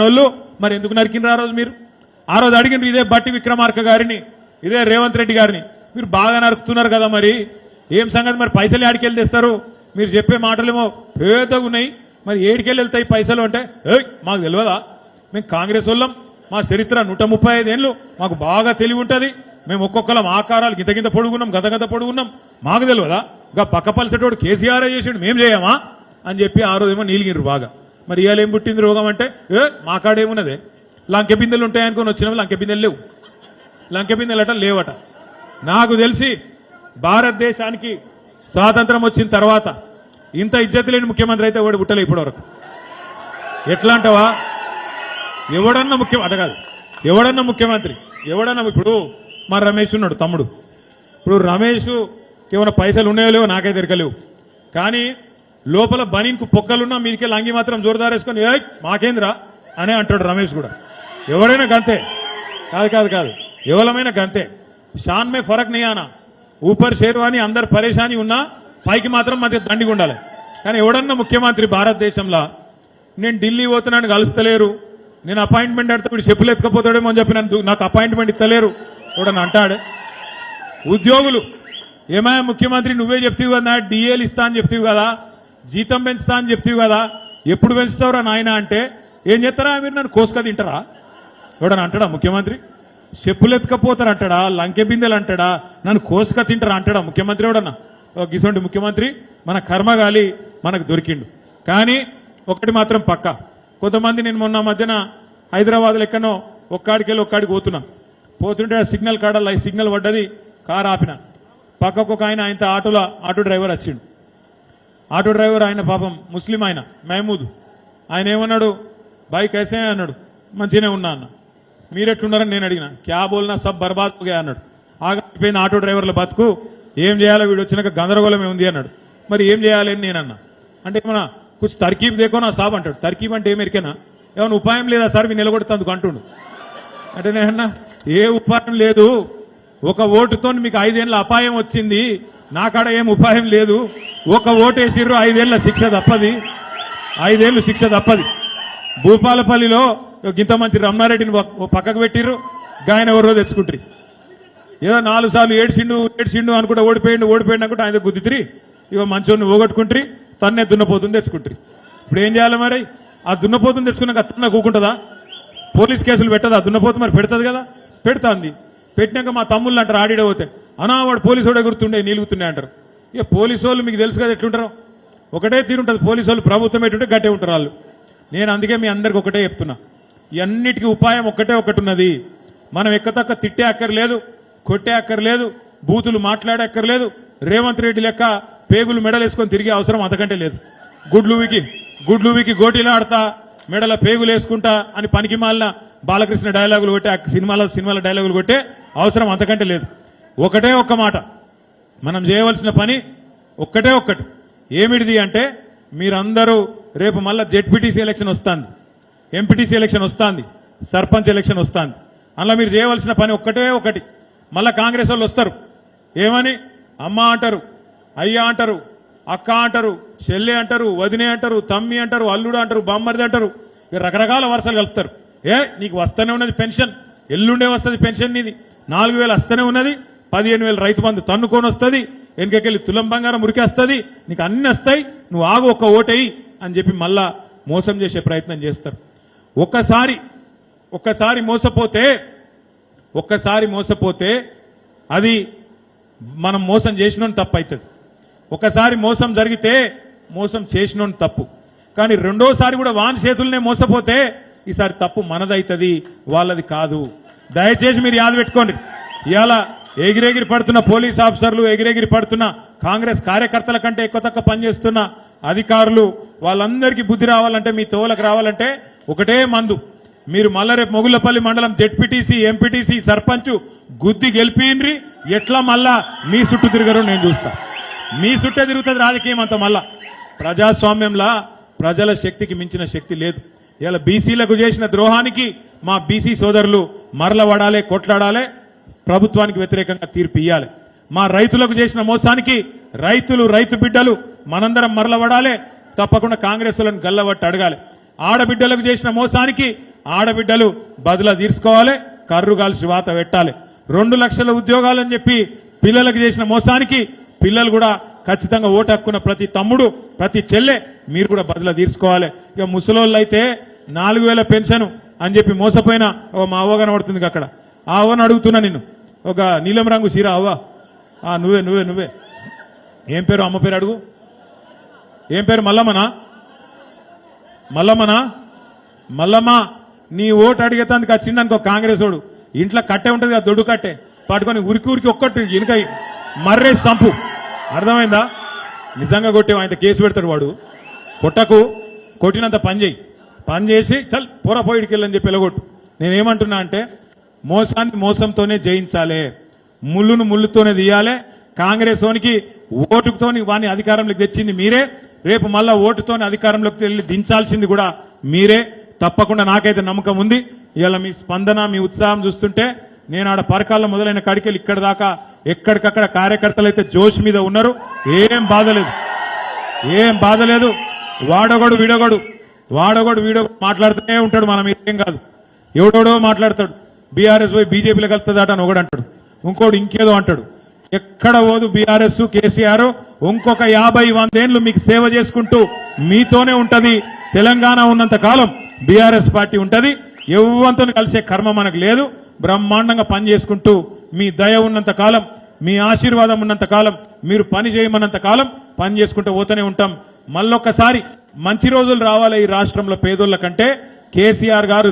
వాళ్ళు మరి ఎందుకు నరికినరు ఆ రోజు మీరు? ఆ రోజు అడిగినారు ఇదే బట్టి విక్రమార్క గారిని ఇదే రేవంత్ రెడ్డి గారిని. మీరు బాగా నరుకుతున్నారు కదా మరి? ఏం సంగతి మరి? పైసలు ఆడికెళ్ళి తెస్తారు? మీరు చెప్పే మాటలేమో పేదగా ఉన్నాయి. మరి ఏడికెళ్ళి వెళ్తాయి పైసలు అంటే ఏయ్ మాకు తెలియదా మేము కాంగ్రెస్ వాళ్ళం. మా చరిత్ర నూట ముప్పై ఐదేళ్ళు మాకు బాగా తెలివి ఉంటుంది. మేము ఒక్కొక్కలం ఆకారాలు గింత గింత పొడుగున్నాం గత గత పొడుగున్నాం. మాకు తెలియదా ఇంకా పక్క పలిసేటోడు కేసీఆర్ చేసాడు మేము చేయమా? అని చెప్పి ఆ రోజేమో నీలిగిరు బాగా. మరి ఇవాళ ఏం పుట్టింది రోగం అంటే? ఏ మా కాడేమున్నదే లంకె బిందెలు ఉంటాయనుకొని వచ్చినవి లంకె బిందెలు లేవు. లంకె బిందెలట లేవట. నాకు తెలిసి భారతదేశానికి స్వాతంత్రం వచ్చిన తర్వాత ఇంత ఇజ్జత లేని ముఖ్యమంత్రి అయితే ఎవడు పుట్టలే ఇప్పటివరకు. ఎట్లా అంటావా ఎవడన్నా ముఖ్యం అట కాదు. ఎవడన్నా ముఖ్యమంత్రి ఎవడన్నా ఇప్పుడు మా రమేష్ ఉన్నాడు తమ్ముడు. ఇప్పుడు రమేష్ ఏమైనా పైసలు ఉన్నాయో లేవో నాకైతే తిరగలేవు కానీ లోపల బనీన్కు పొక్కలున్నా మీదికి లంగి మాత్రం జోరుదారేసుకొని ఏ మాకేంద్రా? అనే అంటాడు రమేష్ కూడా. ఎవడైనా గంతే. కాదు కాదు కాదు. ఎవరమైనా గంతే. షాన్ మే ఫరక్ నియానా ఊపర్ షేర్వాణి అందరు పరేషాని ఉన్నా పైకి మాత్రం మధ్య దండిగా ఉండాలి. కానీ ఎవడన్నా ముఖ్యమంత్రి భారతదేశంలో నేను ఢిల్లీ పోతున్నాను కలుస్తలేరు. నేను అపాయింట్మెంట్ అడితే వీడు చెప్పులు ఎత్తుకపోతాడేమో అని చెప్పి నన్ను నాకు అపాయింట్మెంట్ ఇస్తలేరు. చూడని అంటాడు. ఉద్యోగులు ఏమయ్యా ముఖ్యమంత్రి నువ్వే చెప్తావు కదా డిఏలు ఇస్తా అని చెప్తావు కదా. జీతం పెంచుతా అని చెప్తావు కదా ఎప్పుడు పెంచుతావురా నాయన అంటే ఏం చేస్తారా మీరు నన్ను కోసుక తింటారా? ఎవడని అంటాడా ముఖ్యమంత్రి? చెప్పులు ఎత్తుకపోతారు అంటాడా? లంకె బిందెలు అంటాడా? నన్ను కోసుక తింటారా అంటాడా ముఖ్యమంత్రి ఎవడన్నా? ఒక గిసొంటి ముఖ్యమంత్రి మన కర్మగాలి మనకు దొరికిండు. కానీ ఒకటి మాత్రం పక్క. కొంతమంది నేను మొన్న మధ్యన హైదరాబాద్ లెక్కనో ఒక్కడికి వెళ్ళి ఒక్కాడికి పోతున్నా. పోతుంటే సిగ్నల్ కాడ సిగ్నల్ పడ్డది కార్ ఆపిన. పక్కకు ఒక ఆయన ఆయన ఆటోలో ఆటో డ్రైవర్ వచ్చిండు. ఆటో డ్రైవర్ ఆయన పాపం ముస్లిం ఆయన మహమూద్. ఆయన ఏమన్నాడు? బైక్ వేసే అన్నాడు. మంచిగానే ఉన్నా అన్న. మీరెట్లున్నారని నేను అడిగిన. క్యా బోల్నా సబ్ బర్బాద్ అన్నాడు. ఆగిపోయిన ఆటో డ్రైవర్ల బతుకు. ఏం చేయాలో వీడు వచ్చినాక గందరగోళమే ఉంది అన్నాడు. మరి ఏం చేయాలి అని నేను అన్నా. అంటే ఏమన్నా కొంచెం తర్కీబ్ దేకో నా సాబ్ అంటాడు. తర్కీబ్ అంటే ఏమెరికేనా? ఏమైనా ఉపాయం లేదా సార్? మీ నిలబడుతుంది అంటుండు. అంటే నేనన్నా ఏ ఉపాయం లేదు. ఒక ఓటుతో మీకు ఐదేళ్ళ అపాయం వచ్చింది. నాకాడ ఏం ఉపాయం లేదు. ఒక ఓటు ఐదేళ్ళ శిక్ష తప్పది. ఐదేళ్ళు శిక్ష తప్పది. భూపాలపల్లిలో గింత మంచి రమణారెడ్డిని ఓ పక్కకు పెట్టిర్రు. గాయన ఎవరో తెచ్చుకుంటారు. ఏదో నాలుగు సార్లు ఏడ్చిండు ఏడ్చిండు అనుకుంటే ఓడిపోయిండు ఓడిపోయిండు అనుకుంటే ఆయన గుద్దితిరి. ఇక మంచోడిని ఓగొట్టుకుంటారు తన్నే దున్నపోతుంది తెచ్చుకుంటారు. ఇప్పుడు ఏం చేయాలి మరి? ఆ దున్నపోతుంది తెచ్చుకున్నాక తన్న కూకుంటుందా? పోలీస్ కేసులు పెట్టదా? దున్నపోతు మరి పెడుతుంది కదా? పెడుతుంది. పెట్టినాక మా తమ్ముళ్ళు అంటారు ఆడిడే పోతే. అనావాడు పోలీసు వాడే గుర్తుండే నీలుగుతుండే అంటారు. ఇక పోలీసు వాళ్ళు మీకు తెలుసు కదా ఎట్లుంటారు? ఒకటే తీరుంటుంది పోలీసు వాళ్ళు ప్రభుత్వం ఎటుంటే గట్టే ఉంటారు వాళ్ళు. నేను అందుకే మీ అందరికి ఒకటే చెప్తున్నా. ఇవన్నిటికీ ఉపాయం ఒక్కటే ఒకటి ఉన్నది మనం ఎక్కతక్క తిట్టే అక్కర్లేదు కొట్టే అక్కర్లేదు బూతులు మాట్లాడే అక్కర్లేదు రేవంత్ రెడ్డి లెక్క పేగులు మెడలేసుకొని తిరిగే అవసరం అంతకంటే లేదు. గుడ్లువికి గుడ్లువికి గోటీలు ఆడతా మెడల పేగులు వేసుకుంటా అని పనికి మాలిన బాలకృష్ణ డైలాగులు కొట్టే సినిమాలో సినిమాల డైలాగులు కొట్టే అవసరం అంతకంటే లేదు. ఒకటే ఒక్క మాట. మనం చేయవలసిన పని ఒక్కటే ఒక్కటి. ఏమిటిది అంటే మీరందరూ రేపు మళ్ళీ జెడ్పీటీసీ ఎలక్షన్ వస్తుంది. ఎంపీటీసీ ఎలక్షన్ వస్తుంది. సర్పంచ్ ఎలక్షన్ వస్తుంది. అందులో మీరు చేయవలసిన పని ఒక్కటే ఒకటి. మళ్ళా కాంగ్రెస్ వాళ్ళు వస్తారు. ఏమని? అమ్మ అంటారు అయ్య అంటారు అక్క అంటారు చెల్లె అంటారు వదినే అంటారు తమ్మి అంటారు అల్లుడు అంటారు బామ్మరిది అంటారు. రకరకాల వరుసలు కలుపుతారు. ఏ నీకు వస్తూనే ఉన్నది పెన్షన్. ఎల్లుండే వస్తుంది పెన్షన్ నీది. నాలుగు వేలు వస్తూనే ఉన్నది. పదిహేను వేలు రైతు బంధు తన్నుకొని వస్తుంది. వెనుకకెళ్ళి తులం బంగారం మురికేస్తుంది నీకు అన్ని వస్తాయి. నువ్వు ఆగు ఒక్క ఓటేయి అని చెప్పి మళ్ళా మోసం చేసే ప్రయత్నం చేస్తారు. ఒక్కసారి ఒక్కసారి మోసపోతే ఒక్కసారి మోసపోతే అది మనం మోసం చేసినోని తప్పు అవుతుంది ఒకసారి మోసం జరిగితే మోసం చేసినోని తప్పు. కానీ రెండోసారి కూడా వాన్ చేతులనే మోసపోతే ఈసారి తప్పు మనదైతుంది వాళ్ళది కాదు. దయచేసి మీరు యాద పెట్టుకోండి. ఇలా ఎగిరెగిరి పడుతున్న పోలీస్ ఆఫీసర్లు ఎగిరెగిరి పడుతున్న కాంగ్రెస్ కార్యకర్తల కంటే ఎక్కువ తక్కువ పనిచేస్తున్న అధికారులు వాళ్ళందరికీ బుద్ధి రావాలంటే మీ తోలకు రావాలంటే ఒకటే మందు. మీరు మళ్ళా రేపు మొగులపల్లి మండలం జెడ్పీటీసీ ఎంపీటీసీ సర్పంచ్ గుద్ది గెలిపిండ్రి ఎట్లా మళ్ళా మీ చుట్టూ తిరగరు నేను చూస్తా. మీ చుట్టే తిరుగుతుంది రాజకీయం అంత మళ్ళా. ప్రజాస్వామ్యంలా ప్రజల శక్తికి మించిన శక్తి లేదు. ఇలా బీసీలకు చేసిన ద్రోహానికి మా బీసీ సోదరులు మరలబడాలి కొట్లాడాలి ప్రభుత్వానికి వ్యతిరేకంగా తీర్పు ఇయ్యాలి. మా రైతులకు చేసిన మోసానికి రైతులు రైతు బిడ్డలు మనందరం మరలబడాలి తప్పకుండా కాంగ్రెస్ వాళ్ళని గల్లబట్టి అడగాలి. ఆడబిడ్డలకు చేసిన మోసానికి ఆడబిడ్డలు బదులా తీర్చుకోవాలి కర్రు వాత పెట్టాలి. రెండు లక్షల ఉద్యోగాలని చెప్పి పిల్లలకు చేసిన మోసానికి పిల్లలు కూడా ఖచ్చితంగా ఓటు హక్కున్న ప్రతి తమ్ముడు ప్రతి చెల్లె మీరు కూడా బదులు తీర్చుకోవాలి. ఇక ముసలోళ్ళు అయితే నాలుగు వేల పెన్షన్ అని చెప్పి మోసపోయిన ఓ మా అవ్వ కనబడుతుంది అక్కడ. ఆ అవ్వను అడుగుతున్నా నిన్ను. ఒక నీలం రంగు చీర అవ్వ. ఆ, నువ్వే నువ్వే నువ్వే. ఏం పేరు? అమ్మ పేరు అడుగు. ఏం పేరు? మల్లమ్మనా? మల్లమ్మనా? మల్లమ్మ నీ ఓటు అడిగేతందుకు వచ్చింది అనుకో కాంగ్రెస్ వాడు. ఇంట్లో కట్టే ఉంటుంది కదా దొడ్డు కట్టే. పట్టుకొని ఉరికి ఉరికి ఒక్కటి వెనుక మర్రేసి చంపు అర్థమైందా? నిజంగా కొట్టే ఆయన కేసు పెడతాడు వాడు. కొట్టకు కొట్టినంత పని చేయి పని చేసి చల్ పోరా పోయిడికి వెళ్ళని చెప్పి వెళ్ళగొట్టు. నేనేమంటున్నా అంటే మోసాన్ని మోసంతోనే జయించాలి. ముళ్ళును ముళ్ళుతోనే తీయాలి. కాంగ్రెస్ ఓనికి ఓటుతోని వాని అధికారంలోకి తెచ్చింది మీరే. రేపు మళ్ళా ఓటుతోని అధికారంలోకి వెళ్ళి దించాల్సింది కూడా మీరే. తప్పకుండా నాకైతే నమ్మకం ఉంది. ఇవాళ మీ స్పందన మీ ఉత్సాహం చూస్తుంటే నేను ఆడ పరకాల్లో మొదలైన కాడికెళ్ళి ఇక్కడ దాకా ఎక్కడికక్కడ కార్యకర్తలు అయితే జోష్ మీద ఉన్నారు ఏం బాధ లేదు. ఏం బాధ లేదు. వాడొగడు వీడొగడు వాడొగడు వీడో మాట్లాడుతూనే ఉంటాడు మనం ఏం కాదు. ఎవడోడో మాట్లాడతాడు. బీఆర్ఎస్ పోయి బీజేపీలో కలుస్తుందట అని ఒకడు అంటాడు. ఇంకోడు ఇంకేదో అంటాడు. ఎక్కడ పోదు బీఆర్ఎస్ కేసీఆర్? ఇంకొక యాభై వందేళ్ళు మీకు సేవ చేసుకుంటూ మీతోనే ఉంటది. తెలంగాణ ఉన్నంత కాలం బీఆర్ఎస్ పార్టీ ఉంటది. ఎవ్వంతో కలిసే కర్మ మనకు లేదు. బ్రహ్మాండంగా పని చేసుకుంటూ మీ దయ ఉన్నంత కాలం మీ ఆశీర్వాదం ఉన్నంత కాలం మీరు పని చేయమన్నంత కాలం పని చేసుకుంటూ పోతూనే ఉంటాం. మళ్ళొక్కసారి మంచి రోజులు రావాలి ఈ రాష్ట్రంలో పేదోళ్ళ కంటే. కేసీఆర్ గారు